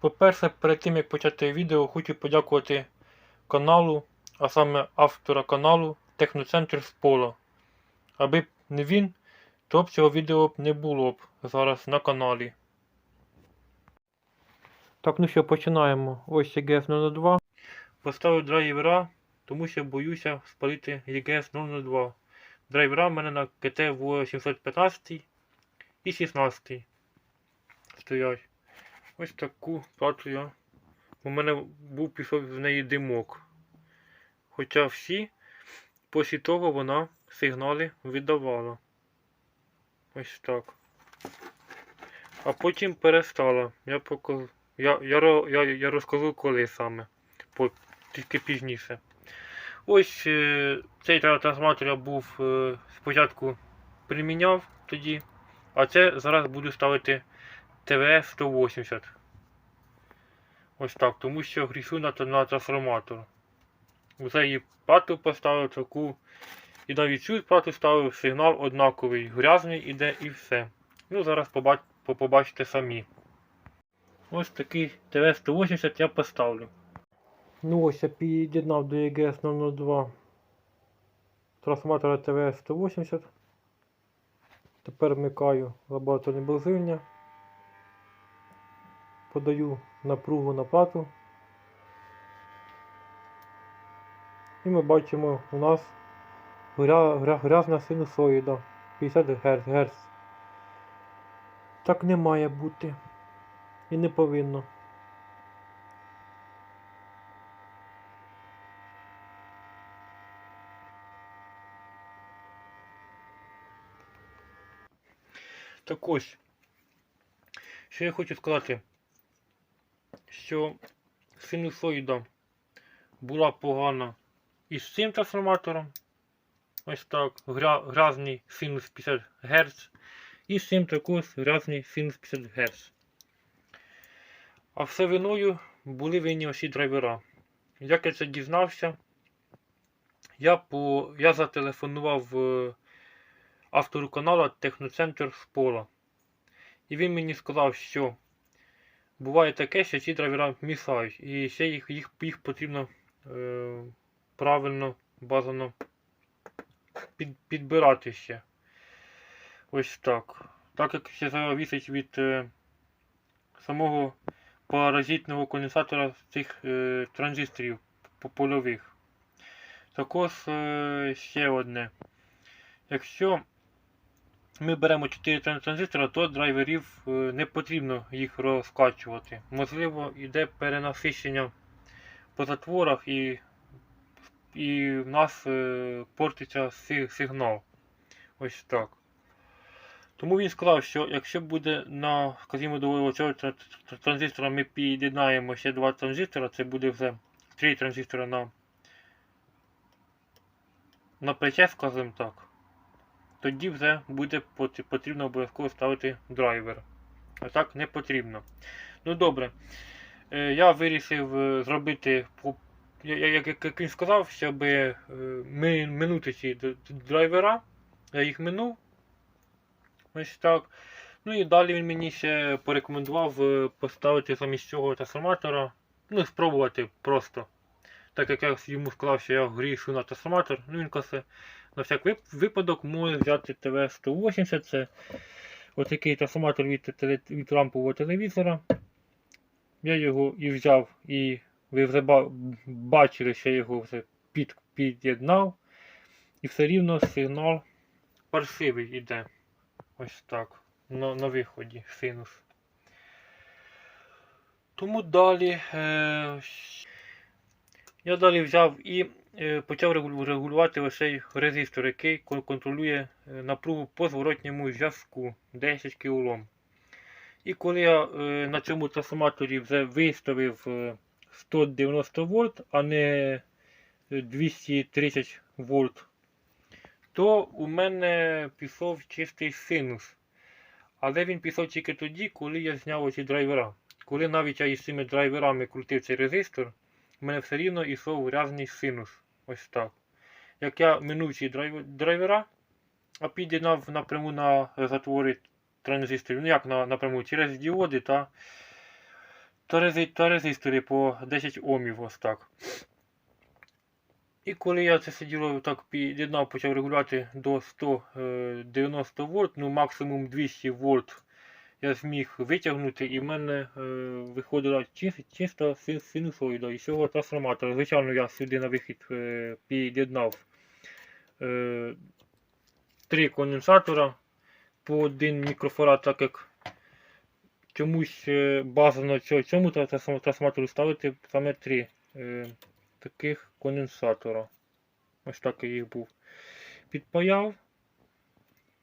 По-перше, перед тим як почати відео, хочу подякувати каналу, а саме автора каналу Техноцентр з Пола. Аби б не він, то б цього відео б не було б зараз на каналі. Так, ну що, починаємо. Ось EGS 002. Поставив драйвера, тому що боюся спалити EGS 002. Драйвера в мене на КТ 815 і 16 стоять. Ось таку плату я. У мене був пішов з неї димок. Хоча всі, після того вона сигнали видавала. Ось так. А потім перестала. Я покажу. Я, я, я, я розкажу коли саме. По, тільки пізніше. Ось е, цей трансформатор я був е, спочатку приміняв тоді. А це зараз буду ставити ТВ 180. Ось так, тому що грішу на, на трансформатор. Оце її плату поставив таку. І навіть цю плату ставив сигнал однаковий. Грязний іде і все. Ну, зараз побач, побачите самі. Ось такий ТВ 180 я поставлю. Ну ось я під'єднав до EGS 002 трансформатора ТВ 180. Тепер вмикаю лабораторне базильня. Подаю напругу на плату. І ми бачимо у нас гря, гря, грязна синусоїда 50 Гц. Гц. Так не має бути. І не повинно. Так ось. Що я хочу сказати, що синусоїда була погана із цим трансформатором. Ось так. Гря, грязний синус 50 Гц. І з цим також грязний синус 50 Гц. А все виною були винні усі драйвера. Як я це дізнався, я, по, я зателефонував е, автору каналу Техноцентр з Пола. І він мені сказав, що буває таке, що ці драйвера мішають, і ще їх, їх, їх потрібно е, правильно, базано під, підбирати ще. Ось так. Так як ще зависить від е, самого паразитного конденсатора цих е, транзисторів по- польових. Також е, ще одне. Якщо ми беремо 4 тран- транзистора, то драйверів е, не потрібно їх розкачувати. Можливо, йде перенасичення по затворах і, і в нас е, портиться сигнал. Ось так. Тому він сказав, що якщо буде на, скажімо, до цього тра- тра- транзистора ми під'єднаємо ще два транзистора, це буде вже три транзистора на, на плече, скажімо так. Тоді вже буде потрібно обов'язково ставити драйвер. А так не потрібно. Ну добре. Е, Я вирішив е, зробити, як, він сказав, щоб е, минути ці драйвера. Я їх минув. Ось так. Ну і далі він мені ще порекомендував поставити замість цього трансформатора. Ну, спробувати просто. Так як я йому сказав, що я грішу на трансформатор, ну він каже, на всяк випадок може взяти ТВ-180, це отакий трансформатор від, від лампового телевізора. Я його і взяв, і ви вже бачили, що я його вже під, під'єднав. І все рівно сигнал паршивий іде. Ось так. На, на виході синус. Тому далі. Е, я далі взяв і е, почав регулювати ось цей резистор, який контролює е, напругу по зворотньому зв'язку 10 кОм. І коли я е, на цьому трансформаторі вже виставив е, 190 вольт, а не е, 230 вольт, то у мене пішов чистий синус. Але він пішов тільки тоді, коли я зняв оці драйвера. Коли навіть я із цими драйверами крутив цей резистор, у мене все рівно йшов грязний синус. Ось так. Як я драйв- драйвера, а під'єднав напряму на затвори транзисторів. Ну як на, напряму, через діоди та та, та резистори по 10 Омів ось так. І коли я це сиділо так під'єднав, почав регулювати до 190 вольт, ну максимум 200 вольт я зміг витягнути, і в мене е, виходила чис- чиста синусоїда із цього трансформатора. Звичайно, я сюди на вихід е, під'єднав е, три конденсатора по один мікрофарад, так як чомусь е, бажано цьому трансформатору ставити саме три е, таких конденсатора. Ось так я їх був. Підпаяв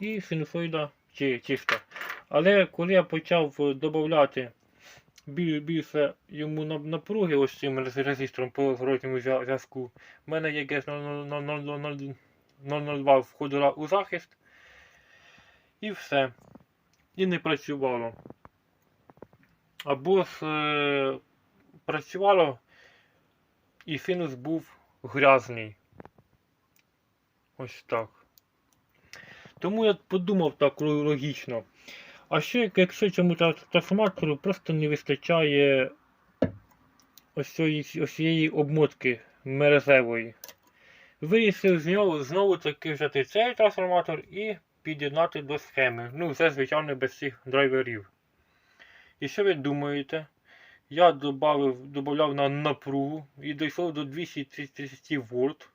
і синусоїда чи, чиста. Але коли я почав додати більше йому напруги ось цим резистором по зворотньому зв'язку, в мене ЄГС 002 входила у захист і все. І не працювало. Або ж е, працювало і синус був грязний. Ось так. Тому я подумав так логічно. А ще якщо тра- трансформатору просто не вистачає ось цієї, обмотки мерезевої. Вирішив з нього знову таки взяти цей трансформатор і під'єднати до схеми. Ну, це, звичайно, без цих драйверів. І що ви думаєте? Я додав на напругу і дійшов до 230 вольт.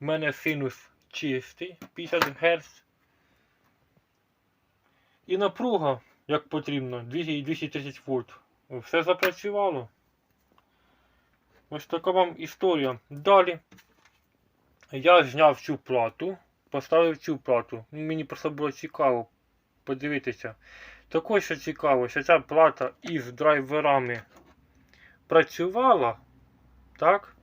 У мене синус чистий 50 Гц. І напруга, як потрібно, 200 230 вольт. Все запрацювало. Ось така вам історія. Далі я зняв цю плату, поставив цю плату. Ну, Мені просто було цікаво подивитися. Також що цікаво, що ця плата із драйверами працювала, так?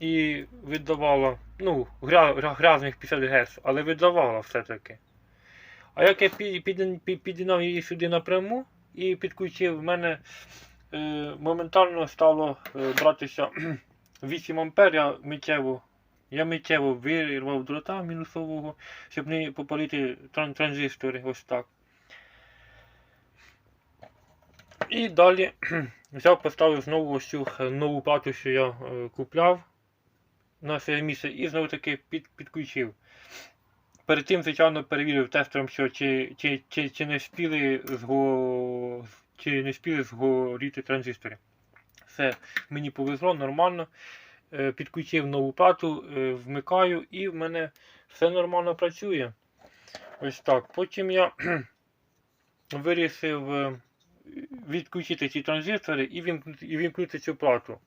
І видавала, ну, гря, гря- грязних 50 Гц, але видавала все-таки. А як я під- під- під- підігнав її сюди напряму і підключив, в мене е, моментально стало е, братися 8 ампер, я миттєво, я миттєво вирвав дрота мінусового, щоб не попалити тран- транзистори, ось так. І далі взяв, поставив знову ось цю нову плату, що я е, купляв на це місце, і знову таки під, підключив. Перед тим, звичайно, перевірив тестером, що чи, чи, чи, чи не спіли зго... чи не спіли згоріти транзистори. Все, мені повезло, нормально. Е, Підключив нову плату, е, вмикаю і в мене все нормально працює. Ось так. Потім я вирішив е, відключити ці транзистори і вімкнути, і вімкнути цю плату.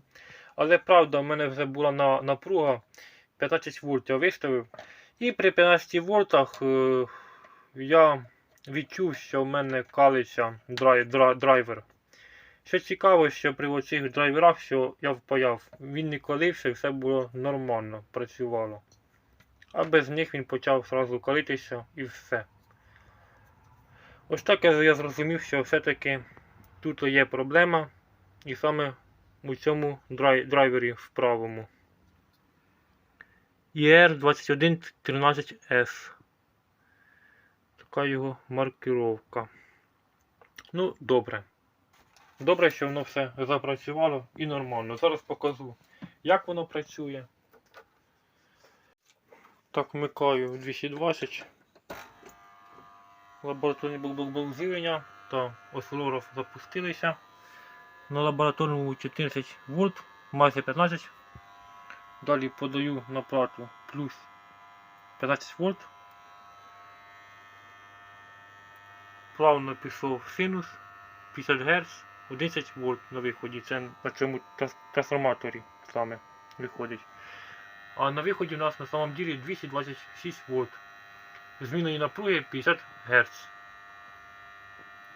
Але правда, в мене вже була на, напруга 15 вольт я виставив. І при 15 вольтах е, я відчув, що в мене калиться драй, драй, драйвер. Що цікаво, що при оцих драйверах, що я впаяв, він не колився і все було нормально, працювало. А без них він почав одразу калитися і все. Ось так я зрозумів, що все-таки тут є проблема. І саме у цьому драй, драйвері в правому. ER2113S. Така його маркировка. Ну, добре. Добре, що воно все запрацювало і нормально. Зараз покажу, як воно працює. Так, вмикаю 220. Лабораторний був живлення та осцилограф запустилися. На лабораторному 14 вольт, майже 15. Далі подаю на плату плюс 15 вольт. Плавно пішов синус 50 Гц, 11 вольт на виході. Це на цьому трансформаторі саме виходить. А на виході у нас на самом ділі 226 вольт. Зміною напруги 50 Гц.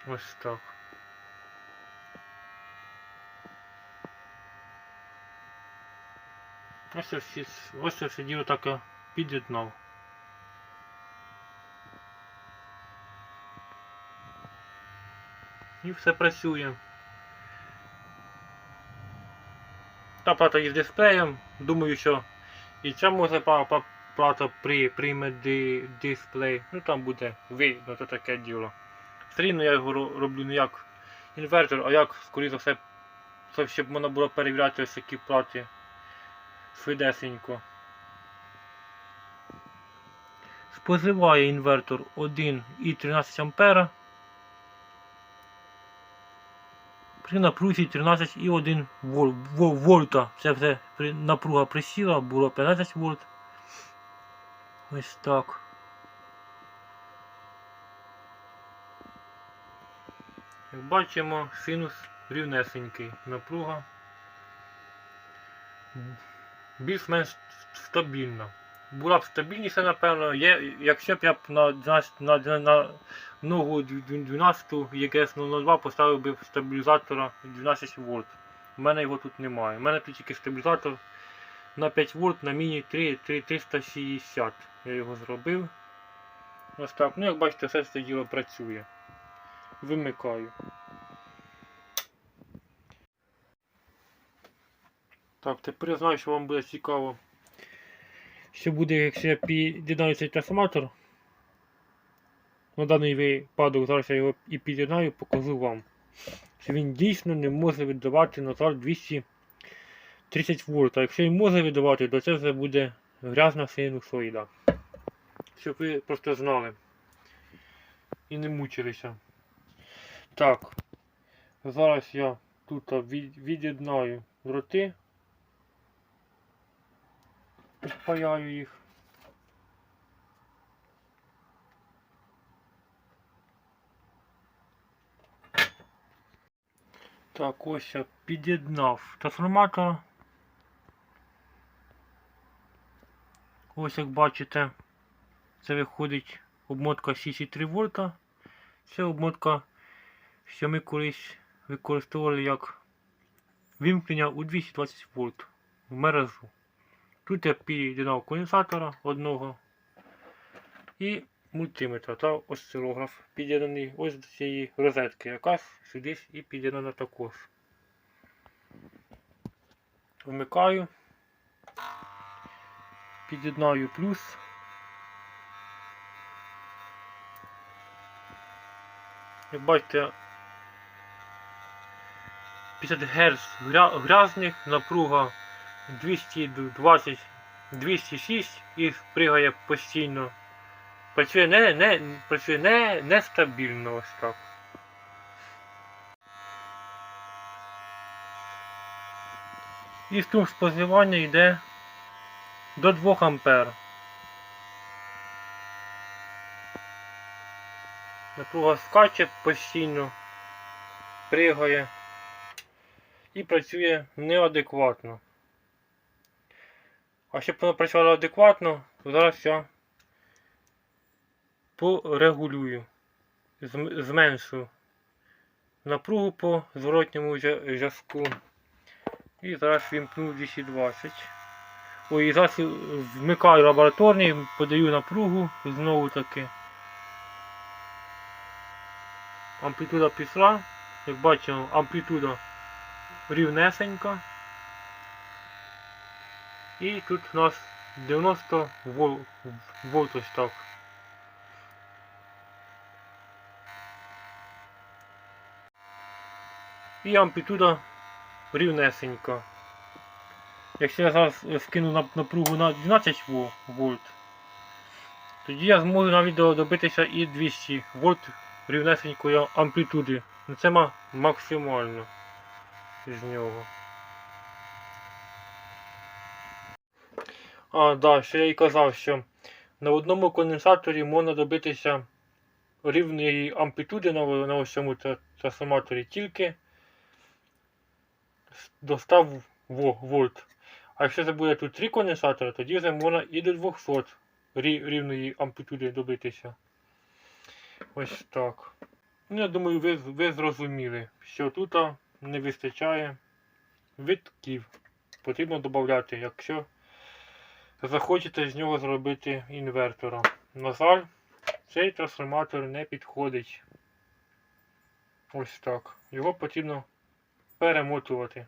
Ось так. Ось це ось все діло так я під'єднав. І все працює. Та плата із дисплеєм. Думаю, що і ця може плата при, прийме ди, дисплей. Ну там буде видно то таке діло. Все я його роблю не як інвертор, а як, скоріше за все, щоб можна було перевіряти ось такі плати швидесенько. Споживає інвертор 1,13 ампера. При напрузі 13,1 вол, вол, вольта. Це все напруга присіла, було 15 вольт. Ось так. Як бачимо, синус рівнесенький. Напруга більш-менш стабільна. Була б стабільніша, напевно, є, якщо б я б на, 12 на, на, ногу 12 ЄКС 002 поставив би стабілізатора 12 вольт. У мене його тут немає. У мене тут тільки стабілізатор на 5 вольт на міні 3, 3 360. Я його зробив. Ось так. Ну як бачите, все це діло працює. Вимикаю. Так, тепер я знаю, що вам буде цікаво. Що буде, якщо я під'єднаю цей трансформатор. На даний випадок зараз я його і під'єднаю, покажу вам. Що він дійсно не може віддавати на жаль 230 вольт. А якщо він може віддавати, то це вже буде грязна синусоїда. Щоб ви просто знали. І не мучилися. Так. Зараз я тут від'єднаю дроти. Підпаяю їх. Так, ось я під'єднав трансформатор. Ось як бачите, це виходить обмотка 6,3 вольта. Це обмотка, що ми колись використовували як вимкнення у 220 вольт в мережу. Тут я під'єднав конденсатора одного і мультиметр та осцилограф під'єднаний ось до цієї розетки, яка сюди і під'єднана також. Вмикаю, під'єднаю плюс. Як бачите, 50 Гц грязних, напруга 220 206 і пригає постійно. Працює не, не, працює не, нестабільно ось так. І струм споживання йде до 2 ампер. Напруга скаче постійно, пригає і працює неадекватно. А щоб воно працювало адекватно, то зараз я порегулюю, зменшу напругу по зворотньому зв'язку. І зараз вімкну 220. Ой, і зараз вмикаю лабораторний, подаю напругу знову таки. Амплітуда пішла. Як бачимо, амплітуда рівнесенька. І тут у нас 90 вол, вольт ось так. І амплітуда рівнесенька. Якщо я зараз скину напругу на 12 вольт, тоді я зможу навіть добитися і 200 вольт рівнесенької амплітуди. Ну це максимально з нього. А, да, ще я і казав, що на одному конденсаторі можна добитися рівної амплітуди на, на ось трансформаторі тільки до 100 вольт. А якщо це буде тут три конденсатори, тоді вже можна і до 200 рівної амплітуди добитися. Ось так. Ну, я думаю, ви, ви зрозуміли, що тут не вистачає витків. Потрібно додати, якщо захочете з нього зробити інвертора. На жаль, цей трансформатор не підходить. Ось так. Його потрібно перемотувати.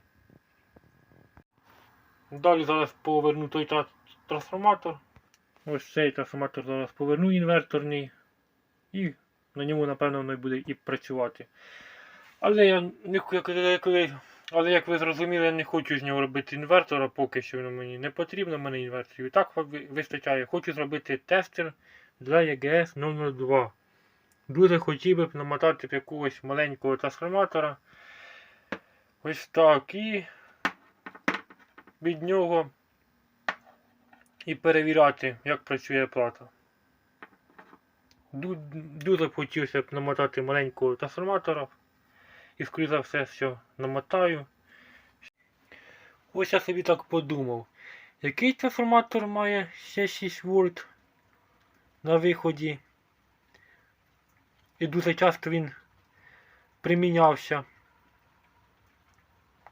Далі зараз поверну той трансформатор. Ось цей трансформатор зараз поверну інверторний. І на ньому, напевно, воно буде і працювати. Але я коли, але як ви зрозуміли, я не хочу з нього робити інвертора, поки що мені не потрібно мене інверторів. І так вистачає. Хочу зробити тестер для EGS 002. Дуже хотів би намотати якогось маленького трансформатора. Ось так. І від нього і перевіряти, як працює плата. Дуже б хотілося б намотати маленького трансформатора. І скоріше за все, що намотаю. Ось я собі так подумав. Який трансформатор має ще 6 вольт на виході? І дуже часто він примінявся.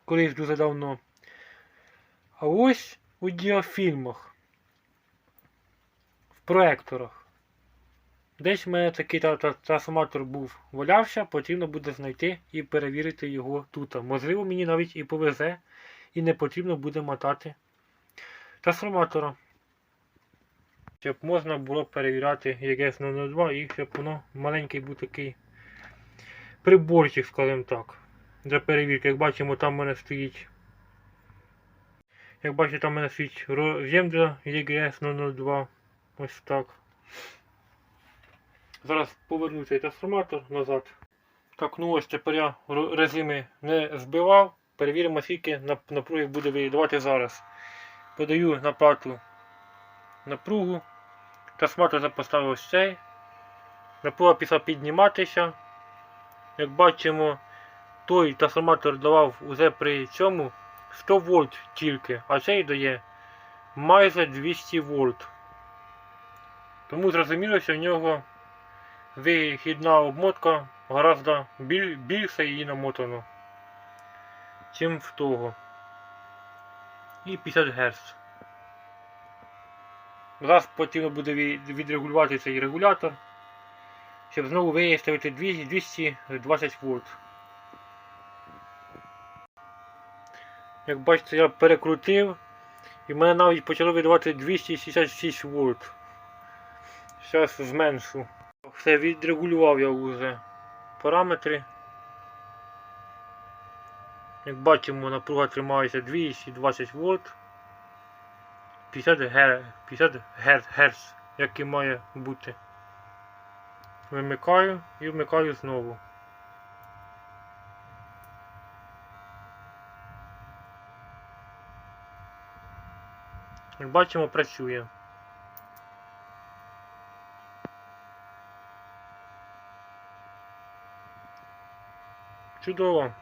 Колись дуже давно. А ось у діафільмах. В проекторах. Десь в мене такий та- та- трансформатор був валявся, потрібно буде знайти і перевірити його тут. Можливо, мені навіть і повезе, і не потрібно буде мотати трансформатора. Щоб можна було перевіряти ЄГС 002 і щоб воно маленький був такий приборчик, скажімо так, для перевірки. Як бачимо, там в мене стоїть. Як бачите, там в мене стоїть роз'єм для ЄГС 002. Ось так. Зараз поверну цей трансформатор назад. Так, ну ось тепер я резими не збивав. Перевіримо, скільки нап- напруги буде видавати зараз. Подаю на плату напругу. Трансформатор я поставив ось цей. Напруга пішла підніматися. Як бачимо, той трансформатор давав уже при цьому 100 вольт тільки, а цей дає майже 200 вольт. Тому зрозуміло, що в нього вихідна обмотка гораздо біль, більше її намотано, чим в того. І 50 Гц. Зараз потрібно буде відрегулювати цей регулятор, щоб знову виставити 200 220 вольт. Як бачите, я перекрутив і в мене навіть почало видавати 266 вольт. Зараз зменшу. Все відрегулював я вже параметри. Як бачимо, напруга тримається 220 вольт. 50 Гц, 50 Гц, Гц, як і має бути. Вимикаю і вмикаю знову. Як бачимо, працює. Чудово.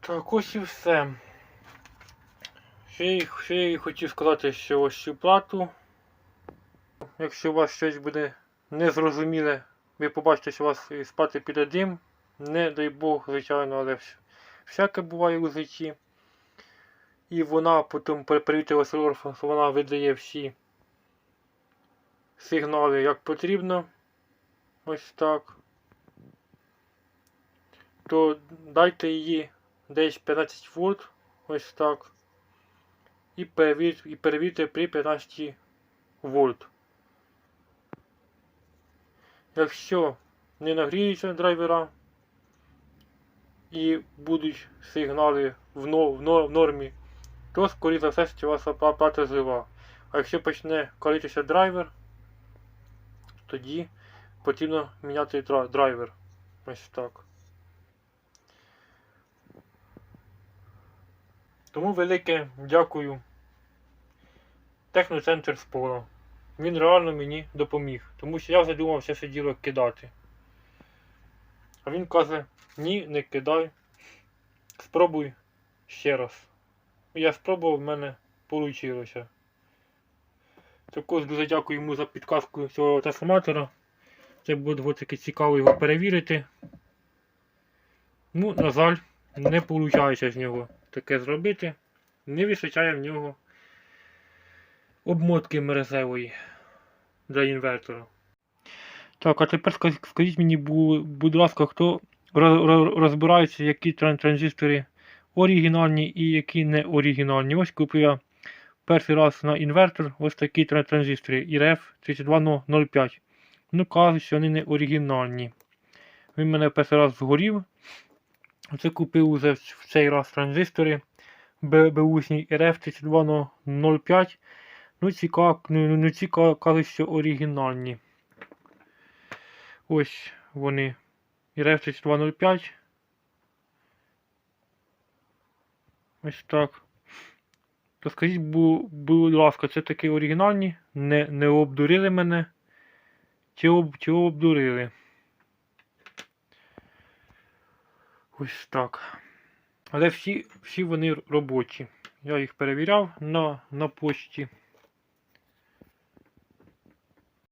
Так, ось і все. Ще ще я хотів сказати, що ось цю плату. Якщо у вас щось буде незрозуміле, ви побачите, що у вас спати піде дим. Не дай Бог, звичайно, але всяке буває у житті. І вона потім осцилографом, що вона видає всі сигнали як потрібно. Ось так. То дайте її десь 15 вольт. Ось так. І перевірте, і перевірте при 15 вольт. Якщо не нагріються драйвера і будуть сигнали в, но, в, но, в нормі, то скоріше за все, що вас апа- плата жива. А якщо почне калитися драйвер, тоді потрібно міняти драйвер. Ось так. Тому велике дякую. Техноцентр Спора. Він реально мені допоміг. Тому що я вже думав все діло кидати. А він каже, ні, не кидай. Спробуй ще раз. Я спробував, в мене вийшло. Також дуже дякую йому за підказку цього трансформатора. Це буде таки цікаво його перевірити. Ну, на жаль, не виходить з нього таке зробити. Не вистачає в нього обмотки мерезевої для інвертора. Так, а тепер скажіть мені, будь ласка, хто роз- роз- розбирається, які транзистори оригінальні і які не оригінальні. Ось купив я перший раз на інвертор ось такі тран- транзистори IRF 3205. Ну, кажуть, що вони не оригінальні. Він мене перший раз згорів. Оце купив уже в цей раз транзистори Б- беушні RF3205. Ну, ці, ка- ну, ну, ці кажуть, що оригінальні. Ось вони. RF3205. Ось так. То скажіть, будь ласка, це такі оригінальні? Не, не обдурили мене? Чи, об, обдурили? Ось так. Але всі, всі вони робочі. Я їх перевіряв на, на почті.